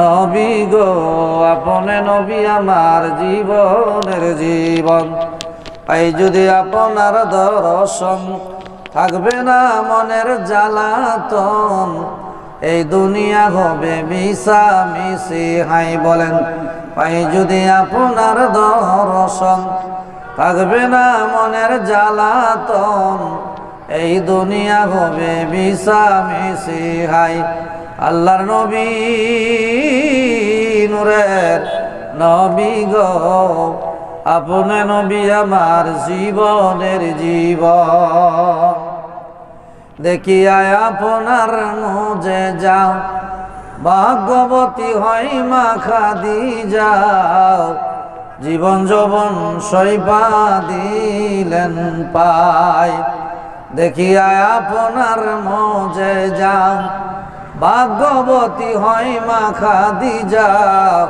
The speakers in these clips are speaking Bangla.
নবী গো, আপনে নবী আমার জীবনের জীবন। এই যদি আপনার দর্শন থাকবে না মনের জ্বালাতন, এই দুনিয়া হবে মিশা মিশি হাই বলেন। পাই যদি আপনার দর্শন থাকবে না মনের জ্বালাতন, এই দুনিয়া হবে মিশা মিশি হাই। আল্লাহর নবী, নূরের নবী গো। আপনি নবী আমার জীবনের জীবন। দেখিয়া আপনার মুজে যাও, ভাগ্যবতী হয় মাখা দি যাও জীবন যবন সৈপা দিলেন পায় দেখি দেখিয়া আপনার মজে যাও ভাগ্যবতী হয় মাখা দি যাও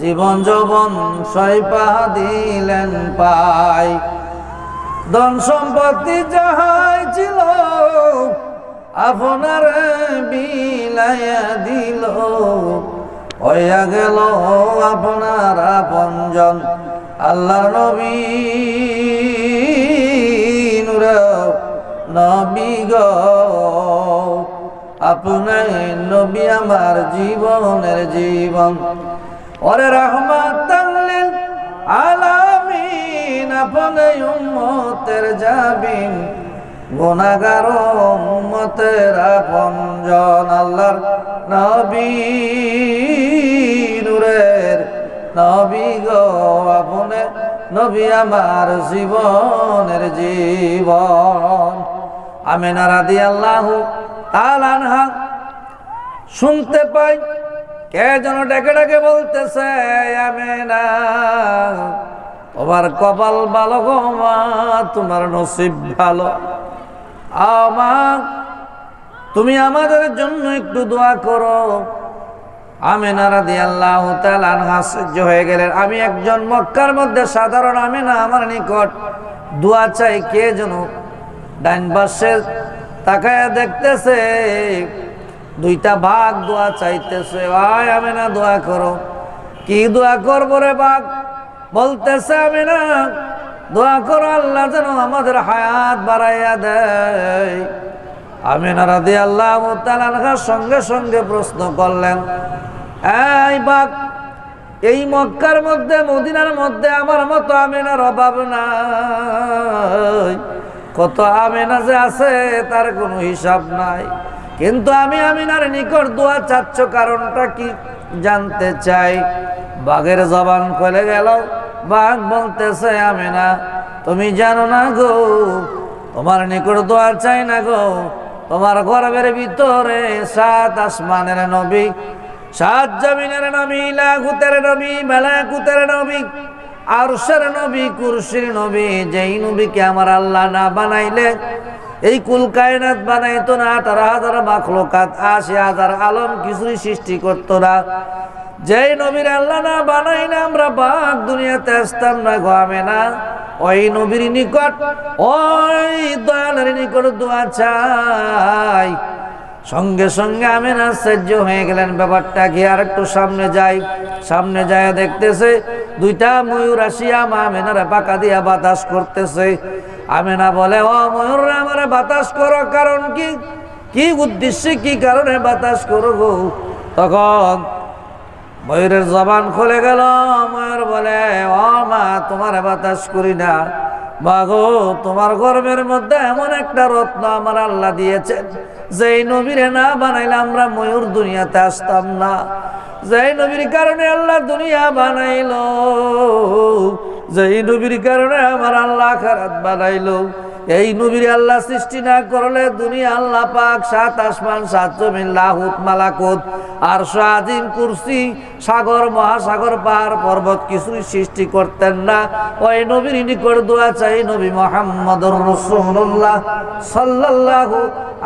জীবন যবন সৈপা দিলেন পাই। ধন সম্পত্তি যাহাই ছিল, আপনার বিলাইয়া দিল। হইয়া গেল আপনার আপনজন আল্লাহ নবী। নবী গো। আপনার নবী আমার জীবনের জীবন। ওরে রহমত আলামিন, আপনে উম্মতের যাবিন গুনাগার উম্মতের আপনজন আল্লাহর নবী নূরের নবী গো, আপনে নবী আমার জীবনের জীবন। আমেনা রাদিয়াল্লাহু তাআলা আনহা। শুনতে পাই, কে যেন ডেকে ডেকে বলতেছে আমেনা তোমার কপাল গো মা, তোমার নসিব ভালো। আমা তুমি আমাদের জন্য একটু দোয়া করো। আমেনা রাদি আল্লাহ আশ্চর্য হয়ে গেলেন। আমি একজন মক্কার মধ্যে সাধারণ আমেনা আমার নিকট দোয়া চাই, কে যেন ডাইন পাশে তাকায় দেখতেছে, দুইটা ভাগ দোয়া চাইতেছে ভাই আমি না দোয়া করো। কি দোয়া করব রে বাঘ? বলতেছে আমি না দোয়া করো, আল্লাহ যেন আমাদের হায়াত বাড়াইয়া দেয়। আমি না রাধি আল্লাহ সঙ্গে সঙ্গে প্রশ্ন করলেন, এই এই মক্কার মধ্যে, মদিনার মধ্যে আমার মতো আমিনার অভাব নাই। কত আমিনা যে আছে, তার কোনো হিসাব নাই। কিন্তু আমি আমিনার নিকট দোয়া চাচ্ছ, কারণটা কি জানতে চাই? বাঘের জবান খুলে গেল। বাঘ বলতেছে, আমিনা, তুমি জানো না গো, তোমার নিকট দোয়া চাই না গো। তোমার গর্বের ভিতরে সাত আসমানের নবী, সাত জমিনের নবী লাগুতের নবী মেলা মেলাকুতের নবী আরশের নবী কুরসির নবী, যেই নবীকে আমার আল্লাহ না বানাইলে, এই কুল কায়নাত বানাইতো না, আঠারো হাজার মাখলোকাত, আশি হাজার আলম কিছুই সৃষ্টি করতো না। যেই নবীর আল্লাহ না বানাইলে আমরা বাঘ দুনিয়াতে আসতাম না ঘামে না ওই নবীর নিকট, ওই দয়ালের নিকট দোয়া চাই। সঙ্গে সঙ্গে আমেন আশ্চর্য হয়ে গেলেন ব্যাপারটা কি? আর একটু সামনে যাই, সামনে যায় দেখতেছে দুইটা ময়ূর আসিয়া মা আমেনারে পাকা দিয়া বাতাস করতেছে। আমেনা বলে, ও ময়ূর আমার বাতাস করো, কারণ কি? কি উদ্দেশ্যে, কি কারণে বাতাস করো গো? তখন ময়ূরের জবান খুলে গেল। ময়ূর বলে, ও মা, তোমার বাতাস করি না। বাগো তোমার গর্বের মধ্যে এমন একটা রত্ন আমার আল্লাহ দিয়েছেন। যেই নবীরে না বানাইলে আমরা ময়ূর দুনিয়াতে আসতাম না। যেই নবীর কারণে আল্লাহ দুনিয়া বানাইল যেই নবীর কারণে আমার আল্লাহ খারাপ বানাইলো এই নবীর আল্লাহ সৃষ্টি না করলে দুনিয়া আল্লাহ পাক সাত আসমান, সাত জমিন, লাহুত, মালাকুত আর সাদিন কুরসি, সাগর, মহাসাগর, পাহাড়, পর্বত কিছুই সৃষ্টি করতেন না। ওই নবীর নিকট দোয়া চাই, নবী মোহাম্মদ রসুল্লাহ সাল্লাল্লাহু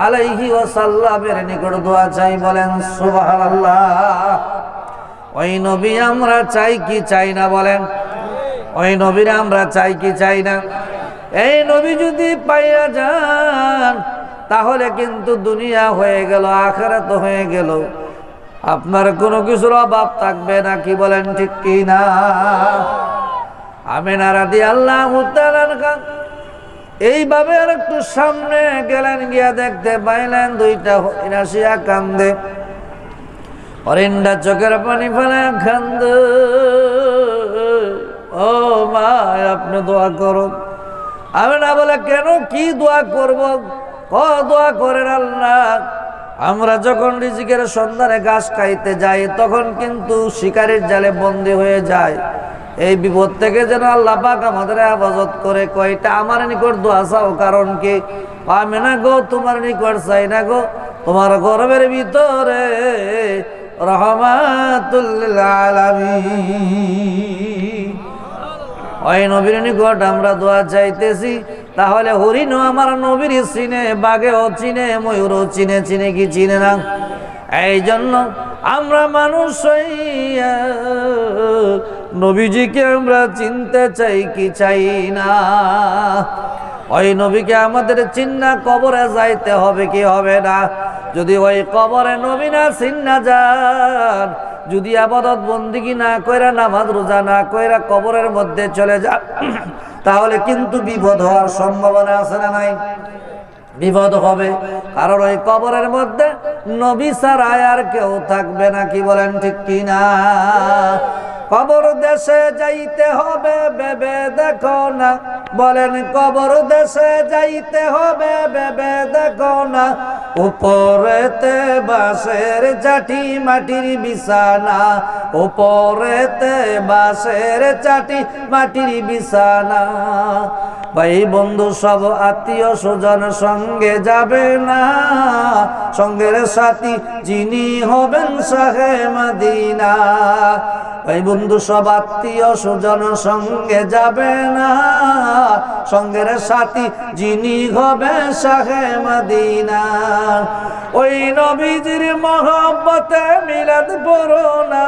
আলাইহি ওয়াসাল্লামের নিকট দোয়া চাই, বলেন, সুবহানাল্লাহ। ওই নবী আমরা চাই কি চাই না, বলেন? ওই নবীর আমরা চাই কি চাই না? এই নবী যদি পাইয়া যান, তাহলে কিন্তু দুনিয়া হয়ে গেল, আখেরাত হয়ে গেল। আপনার কোনো কিছুর অভাব থাকবে না, কি বলেন ঠিক কি না? আমিনা রাদি আল্লাহ খান এইভাবে আর একটু সামনে গেলেন, গিয়া দেখতে পাইলেন দুইটা হরিণ আসিয়া কান্দে। হরিণটা চোখের পানি ফেলে কান্দে। ও মা, আপনি দোয়া করুন। আমি না বলে কেন কি দোয়া করব? ক দোয়া করেন আল্লাহ। আমরা যখন রিজিকের সন্ধানে ঘাস খাইতে যাই, তখন কিন্তু শিকারির জালে বন্দী হয়ে যায় এই বিপদ থেকে যেন আল্লাহ পাক আমাদের হেফাজত করে। কয়টা আমার নিকট দোয়া চাও? কারণ কি? আমি না গো, তোমার নিকট চাই না গো। তোমার গর্বের ভিতরে রহমাতুল্লিল আলামিন। ওই নবীর নিকট আমরা দোয়া চাইতেছি, তাহলে হরিণও আমার নবীর চিনে, বাঘেও চিনে, ময়ূরও চিনে চিনে কি চিনে না? এই জন্য আমরা মানুষ নবীজিকে আমরা চিনতে চাই কি চাই না? ওই নবীকে আমাদের চিন্না কবরে যাইতে হবে কি হবে না? যদি ওই কবরে নবী না চিন্না যান যদি আবাদত বন্দিগি না কইরা, নামাজ রোজা না কইরা কবরের মধ্যে চলে যা, তাহলে কিন্তু বিপদ হওয়ার সম্ভাবনা আছে না নাই? বিপদ হবে। কারণ ওই কবরের মধ্যে নবী সারায় আর কেউ থাকবে না, কি বলেন ঠিক কি না কবর দেশে যাইতে হবে বেবে দেখো না। বলেন, কবর দেশে যাইতে হবে বেবে দেখো না। উপরেতে বাঁশের চাটি, মাটির বিছানা। উপরেতে বাঁশের চাটি, মাটির বিছানা। ভাই বন্ধু, সব আত্মীয় স্বজন সঙ্গে যাবে না। সঙ্গের সাথী যিনি হবেন সাহে মদিনা। ভাই বন্ধু, সব আত্মীয় স্বজন সঙ্গে যাবে না। সঙ্গের সাথী যিনি হবে সাহে মদিনা। ওই নবীজির মহব্বতে মিলাদ পড়ো না।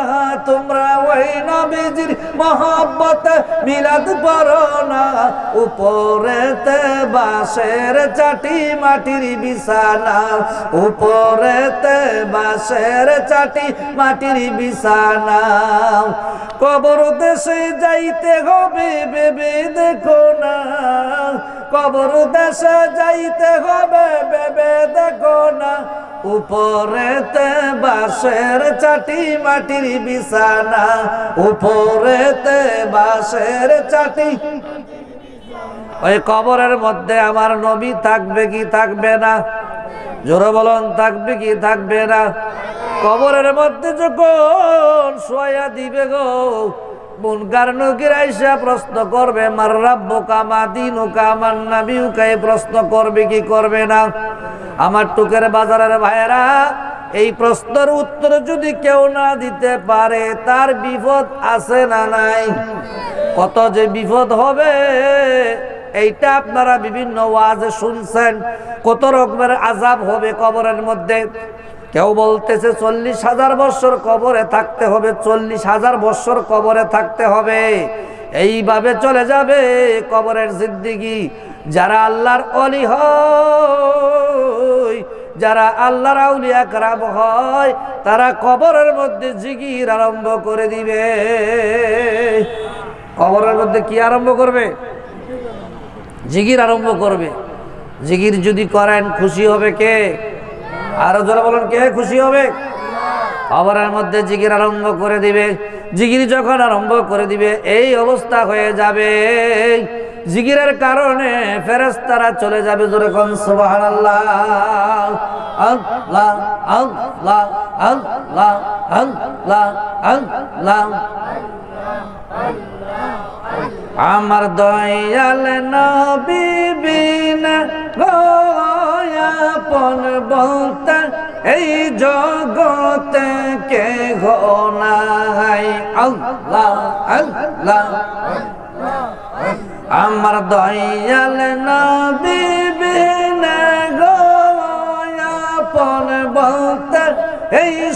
তোমরা ওই নবীজির মহব্বতে মিলাদ পড়ো না। উপরেতে বাঁশের চাটি মাটির বিছানা, উপরেতে বাঁশের চাটি মাটির বিছানা। কবর দেশে যাইতে হবে বেবে দেখো না। কবর দেশে যাইতে হবে বেবে দেখো না। উপরেতে বাঁশের চাটি মাটির বিছানা, উপরেতে চাটি ওই কবরের মধ্যে আমার নবী থাকবে কি থাকবে না? জোরে বলন, থাকবে কি থাকবে না? কবরের মধ্যে যখন সোয়া দিবে গো প্রশ্ন করবে, মার দিন প্রশ্ন করবে কি করবে না? আমার টুকের বাজারের এই প্রশ্নের উত্তর যদি কেউ না দিতে পারে, তার বিপদ আছে না নাই? কত যে বিপদ হবে এইটা আপনারা বিভিন্ন ওয়াজে শুনছেন, কত রকমের আজাব হবে কবরের মধ্যে। কেউ বলতেছে, চল্লিশ হাজার বছর কবরে থাকতে হবে, চল্লিশ হাজার বছর কবরে থাকতে হবে। এইভাবে চলে যাবে কবরের জিদ্দিগি যারা আল্লাহর অলি যারা আল্লাহর আউলিয়া খারাপ হয়, তারা কবরের মধ্যে জিগির আরম্ভ করে দিবে। কবরের মধ্যে কি আরম্ভ করবে? জিগির আরম্ভ করবে। জিগির যদি করেন, খুশি হবে কে? আরও যারা বলেন, কে খুশি হবে? খবরের মধ্যে জিগির আরম্ভ করে দিবে। জিগির যখন আরম্ভ করে দিবে, এই অবস্থা হয়ে যাবে। জিগিরের কারণে ফেরেস্তারা চলে যাবে জোরে কোন, সুবহানাল্লাহ আল্লাহ আল্লাহ আল্লাহ আল্লাহ আল্লাহ আমার দয়াল নবী বিন গয়াপন বলতে, এই জগতে কে ঘনাই আল্লাহ আল্লাহ। আমার দয়াল নবী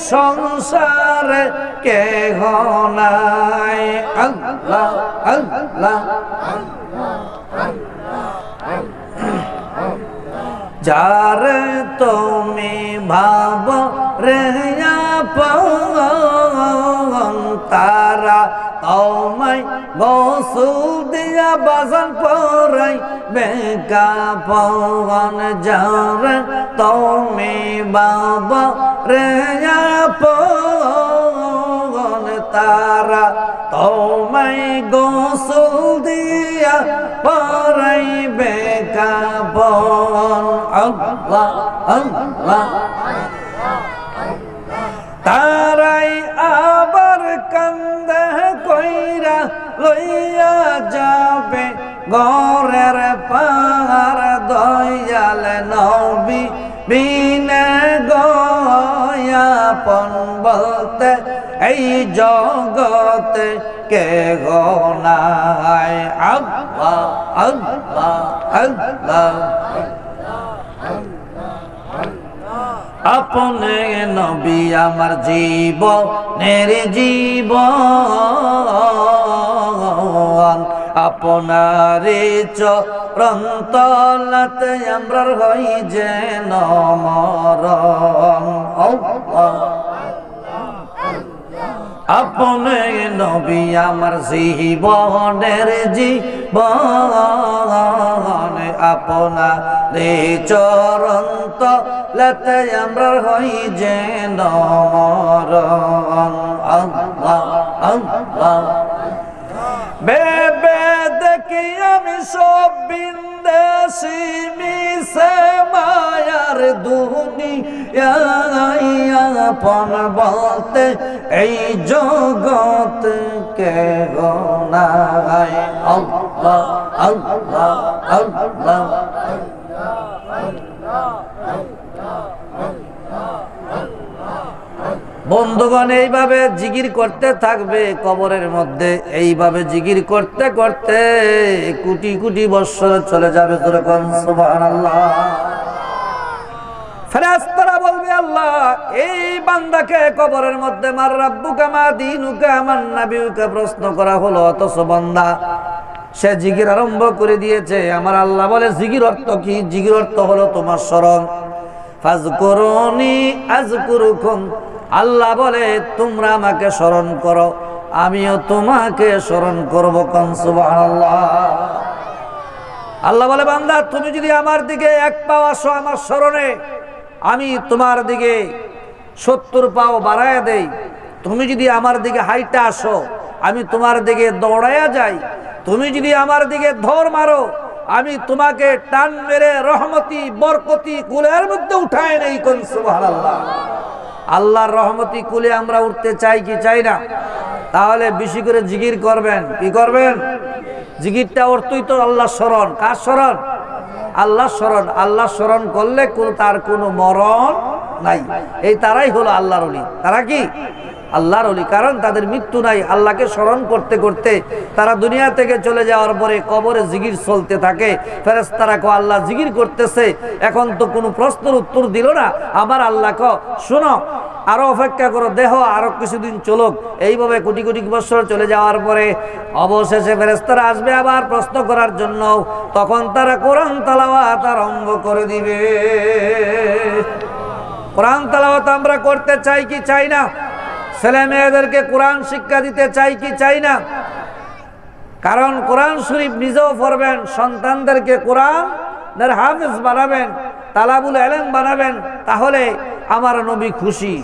সংসারে কে ঘনাই আল্লাহ আল্লাহ যার তুমি ভাব রে তারা তোমায় গোসল দিয়া বাসন পরাই বেকা পবন যারে তুমি বাবা রে আপন তারা। তোমায় গোসল দিয়া পরাই বেকা পবন। আল্লাহ আল্লাহ। লইয়া যাবে গরের পাহাড় দয়াল নবী বিনে গয়াপন বলতে, এই জগতে কে গনায় আল্লাহ আল্লাহ আল্লাহ। আপনে নবী আমার জীবনের জীবন আপনারে চরণ তলাতে আমরা হই মরণ। আল্লাহ আপনে নবী আমার জীবনের জীবন। আপনা রে চরণ তলাতে আমরা হই যেন মরণ। আল্লাহ আল্লাহ। আমি সব বিন্দেশি মিশে মায়ার দুনি দুনিয়াপন বলতে এই জগত কে গোনায় আল্লাহ আল্লাহ আল্লাহ। বন্ধুগণ, এইভাবে জিগির করতে থাকবে কবরের মধ্যে। এইভাবে জিগির করতে করতে কোটি কোটি বৎসর চলে যাবে ফেরেশতারা বলবে, আল্লাহ, এই বান্দাকে কবরের মধ্যে মার মা মান নাবিউকা প্রশ্ন করা হলো, অথচ বান্দা, সে জিগির আরম্ভ করে দিয়েছে। আমার আল্লাহ বলে জিগির অর্থ কি? জিগির অর্থ হলো তোমার স্মরণ। ফাজকুরুনি আজকুরুকুম আল্লাহ বলে, তোমরা আমাকে স্মরণ করো, আমিও তোমাকে স্মরণ করব কন, সুবহানাল্লাহ। আল্লাহ বলে, বান্দা, তুমি যদি আমার দিকে এক পাও আসো আমার স্মরণে, আমি তোমার দিকে সত্তর পাও বাড়ায় দেই। তুমি যদি আমার দিকে হাইটা আসো, আমি তোমার দিকে দৌড়াইয়া যাই। তুমি যদি আমার দিকে ধর মারো, আমি তোমাকে টান মেরে রহমতি, বরকতি, কুলের মধ্যে উঠায় নেই কোন, সুবহানাল্লাহ। আল্লাহর রহমতি কুলে আমরা উঠতে চাই কি চাই না? তাহলে বেশি করে জিগির করবেন। কি করবেন? জিগিরটা অর্থই তো আল্লাহ স্মরণ। কার স্মরণ? আল্লাহ স্মরণ। আল্লাহ স্মরণ করলে কোন তার কোনো মরণ নাই। এই তারাই হলো আল্লাহর অলি তারা কি? আল্লাহর অলি কারণ তাদের মৃত্যু নাই, আল্লাহকে স্মরণ করতে করতে তারা দুনিয়া থেকে চলে যাওয়ার পরে কবরে জিগির চলতে থাকে। ফেরেস তারা কো আল্লাহ জিগির করতেছে, এখন তো কোনো প্রশ্নের উত্তর দিল না। আমার আল্লাহ ক শোনো আরও অপেক্ষা করো, দেহ আরও কিছুদিন চলুক। এইভাবে কোটি কোটি বছর চলে যাওয়ার পরে অবশেষে ফেরেস্তারা আসবে আবার প্রশ্ন করার জন্য। তখন তারা কোরআন তালাওয়াত আরম্ভ করে দিবে। কোরআন তালাওয়াত আমরা করতে চাই কি চাই না? ছেলে মেয়েদেরকে কোরআন শিক্ষা দিতে চাই কি চাই না? কারণ কোরআন শরীফ নিজেও পড়বেন, সন্তানদেরকে কোরআন হাফিজ বানাবেন, তালাবুল এলেন বানাবেন, তাহলে আমার নবী খুশি।